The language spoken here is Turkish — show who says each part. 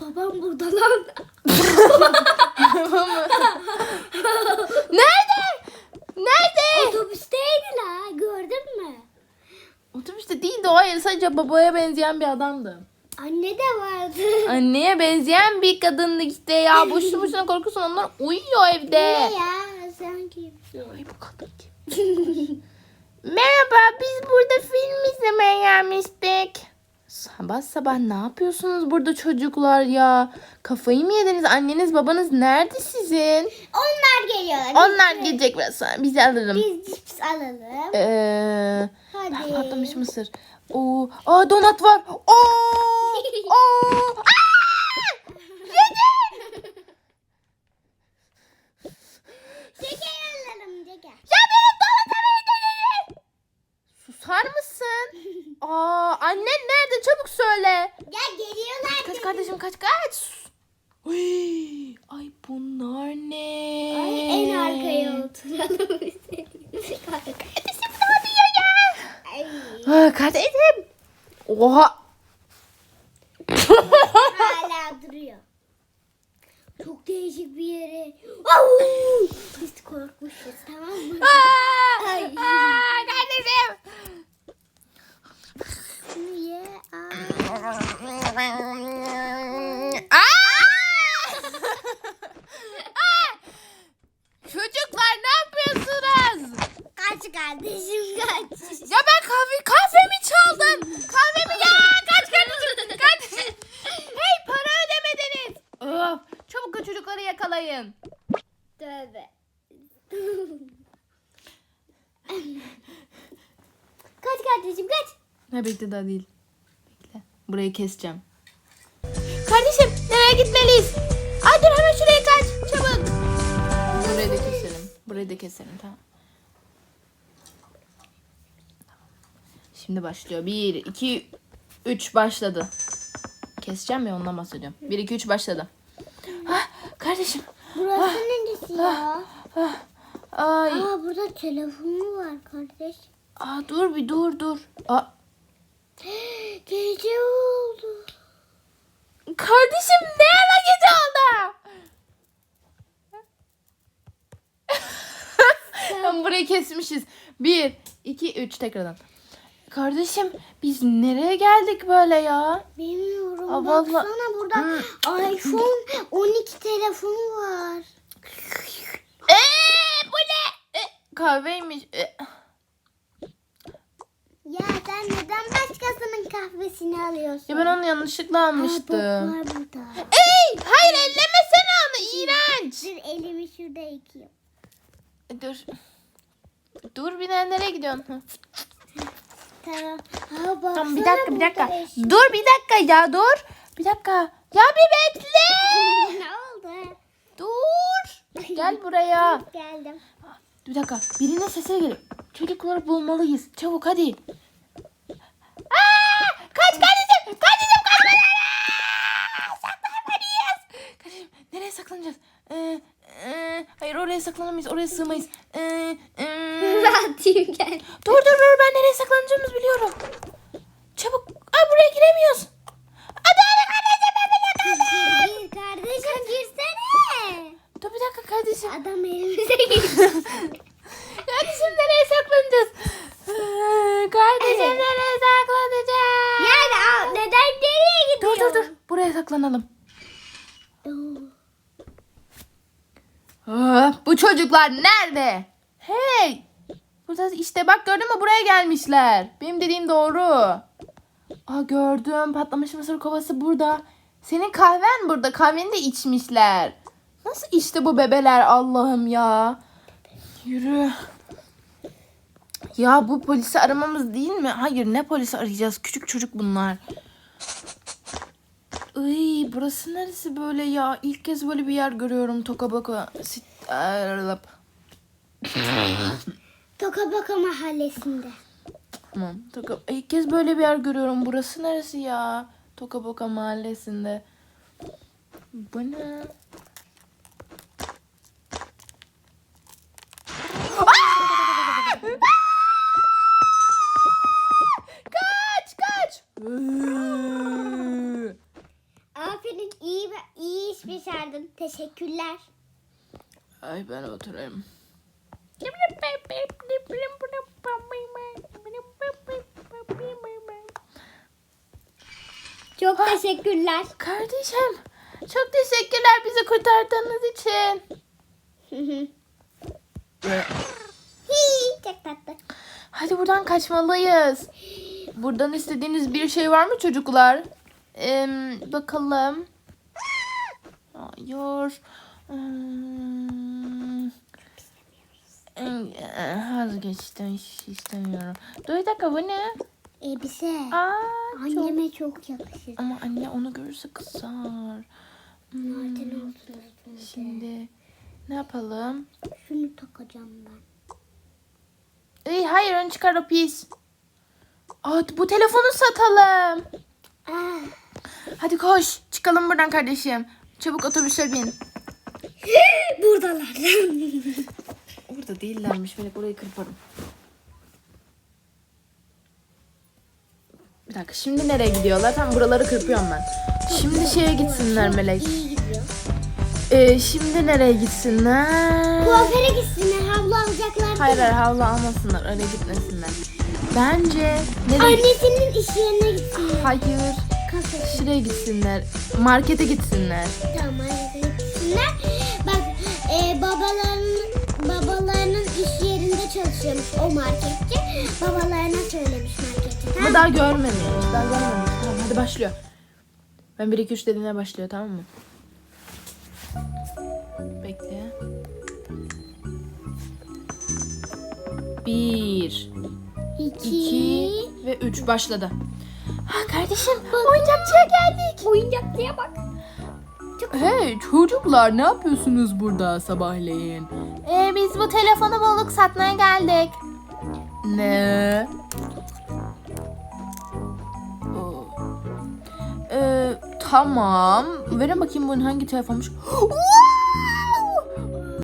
Speaker 1: babam burada lan.
Speaker 2: Nerede? Nerede?
Speaker 1: Otobüsteydi la gördün mü?
Speaker 2: Otobüste değildi o hayır sadece babaya benzeyen bir adamdı.
Speaker 1: Anne de vardı.
Speaker 2: Anneye benzeyen bir kadındı işte ya. Boşu boşuna korkusun onlar uyuyor evde.
Speaker 1: Ne ya sen kimsin?
Speaker 2: Ay bu kadın kim? Merhaba biz burada film izlemeye gelmiştik. Sabah sabah ne yapıyorsunuz burada çocuklar ya? Kafayı mı yediniz? Anneniz babanız nerede sizin?
Speaker 1: Onlar geliyorlar.
Speaker 2: Onlar gelecek biraz sonra. Bizi alırım.
Speaker 1: Biz cips alalım.
Speaker 2: Ee,
Speaker 1: Hadi.
Speaker 2: patlamış mısır. Oo, aa donat var. Oo, oo. Aa!
Speaker 1: Şeker alalım şeker.
Speaker 2: Ya benim donatımı yedirin. Susar mısın? Aa, annen nerede? Çabuk söyle.
Speaker 1: Ya geliyorlar.
Speaker 2: Kaç kaç. Uy, ay bunlar ne?
Speaker 1: Ay, en arkaya oturalım.
Speaker 2: Kardeşim ne oluyor ya?
Speaker 1: Ay,
Speaker 2: kardeşim. Oha.
Speaker 1: hala duruyor. Çok değişik bir yere. Biz korkmuşuz tamam mı?
Speaker 2: Aa,
Speaker 1: Ay.
Speaker 2: aa, kardeşim.
Speaker 1: Şunu ye. Aa.
Speaker 2: Aa! Aa! Çocuklar ne yapıyorsunuz?
Speaker 1: Kaç kardeşim kaç.
Speaker 2: Ya ben kahve kahvemi çaldın. Kahvemi ya kaç kardeşim kardeşim. Hey para ödemediniz. Of, çabuk o çocukları yakalayın.
Speaker 1: Tövbe. kaç kardeşim kaç.
Speaker 2: Ne bekle daha değil. Bekle. Burayı keseceğim. Kardeşim nereye gitmeliyiz? Ay dur hemen şuraya kaç. Çabuk. Burayı da keselim. Burayı da keselim tamam. Şimdi başlıyor. 1, 2, 3 başladı. Keseceğim ya ondan bahsediyorum. 1, 2, 3 başladı. Ah, kardeşim.
Speaker 1: Burası neresi ya?
Speaker 2: Ah, ay.
Speaker 1: Aa burada telefonu var kardeş.
Speaker 2: Aa, dur bir dur dur. Aa,
Speaker 1: Gece oldu.
Speaker 2: Kardeşim ne ara gece oldu? Tam burayı kesmişiz. Bir, iki, üç tekrardan. Kardeşim biz nereye geldik böyle ya?
Speaker 1: Bilmiyorum.
Speaker 2: Aa, vallahi-
Speaker 1: Baksana burada iPhone 12 telefonu var.
Speaker 2: Eee bu ne? Ee, kahveymiş. Ee,
Speaker 1: Ya sen neden başkasının kahvesini alıyorsun?
Speaker 2: ya ben onu yanlışlıkla
Speaker 1: Aa,
Speaker 2: almıştım.
Speaker 1: var burada.
Speaker 2: Ey hayır ellemesene onu iğrenç.
Speaker 1: Dur elimi şurada yıkayayım.
Speaker 2: Dur. Dur bir nereye gidiyorsun?
Speaker 1: Tamam.
Speaker 2: Bir dakika bir dakika. Dur bir dakika ya dur. Bir dakika. Ya bir bekle.
Speaker 1: ne oldu?
Speaker 2: Dur. Gel buraya.
Speaker 1: Geldim.
Speaker 2: Bir dakika. Birinin sesi geliyor. Çocukları bulmalıyız. Çabuk hadi. Aa! Kaç kardeşim. Kardeşim. Kardeşim nereye saklanacağız? Ee, e, hayır oraya saklanamayız. Oraya sığmayız. Ee, e,
Speaker 1: gel.
Speaker 2: dur dur dur ben nereye saklanacağımızı biliyorum. Çabuk. Aa, buraya giremiyoruz. Hadi hadi kardeşim benimle kal.
Speaker 1: Gir kardeşim girsene.
Speaker 2: Dur bir dakika kardeşim.
Speaker 1: Adam elimize girdi.
Speaker 2: Kardeşim nereye saklanacağız? Ee, Kardeşim nereye saklanacağız?
Speaker 1: yani neden nereye
Speaker 2: Dur
Speaker 1: gidiyor?
Speaker 2: dur dur. Buraya saklanalım. Bu çocuklar nerede? Hey! Burada işte bak gördün mü buraya gelmişler. Benim dediğim doğru. Aa gördüm. Patlamış mısır kovası burada. Senin kahven burada. Kahveni de içmişler. Nasıl içti bu bebeler Allah'ım ya. Yürü. Ya bu polisi aramamız değil mi? Hayır ne polisi arayacağız? Küçük çocuk bunlar. Iy, burası neresi böyle ya? İlk kez böyle bir yer görüyorum. Toka boka. Sit- Aralap.
Speaker 1: Toka Boka mahallesinde.
Speaker 2: Tamam. Toka... İlk kez böyle bir yer görüyorum. Burası neresi ya? Toka boka mahallesinde. Bu ne? Kaç.
Speaker 1: Aferin iyi kurtardın. Teşekkürler.
Speaker 2: Ay ben oturayım.
Speaker 1: Çok teşekkürler.
Speaker 2: Kardeşim çok teşekkürler bizi kurtardığınız için.
Speaker 1: Hii, çok tatlı.
Speaker 2: Hadi buradan kaçmalıyız. Buradan istediğiniz bir şey var mı çocuklar? Em, bakalım. Hayır. Hmm. Vazgeçtim. İstemiyorum. Dur bir dakika bu ne?
Speaker 1: Elbise.
Speaker 2: Aa, çok...
Speaker 1: Anneme çok yakışır.
Speaker 2: Ama anne onu görürse kızar. Hmm. Şimdi ne yapalım?
Speaker 1: Şunu takacağım ben.
Speaker 2: Ey, hayır onu çıkar o pis. Aa, bu telefonu satalım.
Speaker 1: Ah.
Speaker 2: Hadi koş. Çıkalım buradan kardeşim. Çabuk otobüse bin.
Speaker 1: Buradalar.
Speaker 2: Orada değillermiş. Melek orayı kırparım. Bir dakika şimdi nereye gidiyorlar? Tam buraları kırpıyorum ben. Şimdi şeye gitsinler Melek.
Speaker 1: İyi gidiyor.
Speaker 2: Ee, şimdi nereye gitsinler?
Speaker 1: Kuaföre gitsinler. Havlu alacaklar.
Speaker 2: Hayır hayır havlu almasınlar. Öyle gitmesinler. Bence nereye
Speaker 1: Annesinin iş yerine gitsinler.
Speaker 2: Hayır.
Speaker 1: Kafesi.
Speaker 2: Şuraya gitsinler. Markete gitsinler.
Speaker 1: Tamam annesine gitsinler. Bak e, babalarının babalarının iş yerinde çalışıyormuş o marketçi. Babalarına söylemiş marketçi.
Speaker 2: Ama daha görmemiş. Daha görmemiş. Tamam hadi başlıyor. Ben 1 2 3 dediğine başlıyor tamam mı? Bekle. 1
Speaker 1: İki.
Speaker 2: 2 ve 3 başladı. Ha kardeşim oyuncakçıya geldik.
Speaker 1: Oyuncakçıya bak.
Speaker 2: Hey çocuklar ne yapıyorsunuz burada sabahleyin? Ee, biz bu telefonu bulduk satmaya geldik. Ne? Oo. Ee, tamam. Verin bakayım bunun hangi telefonmuş.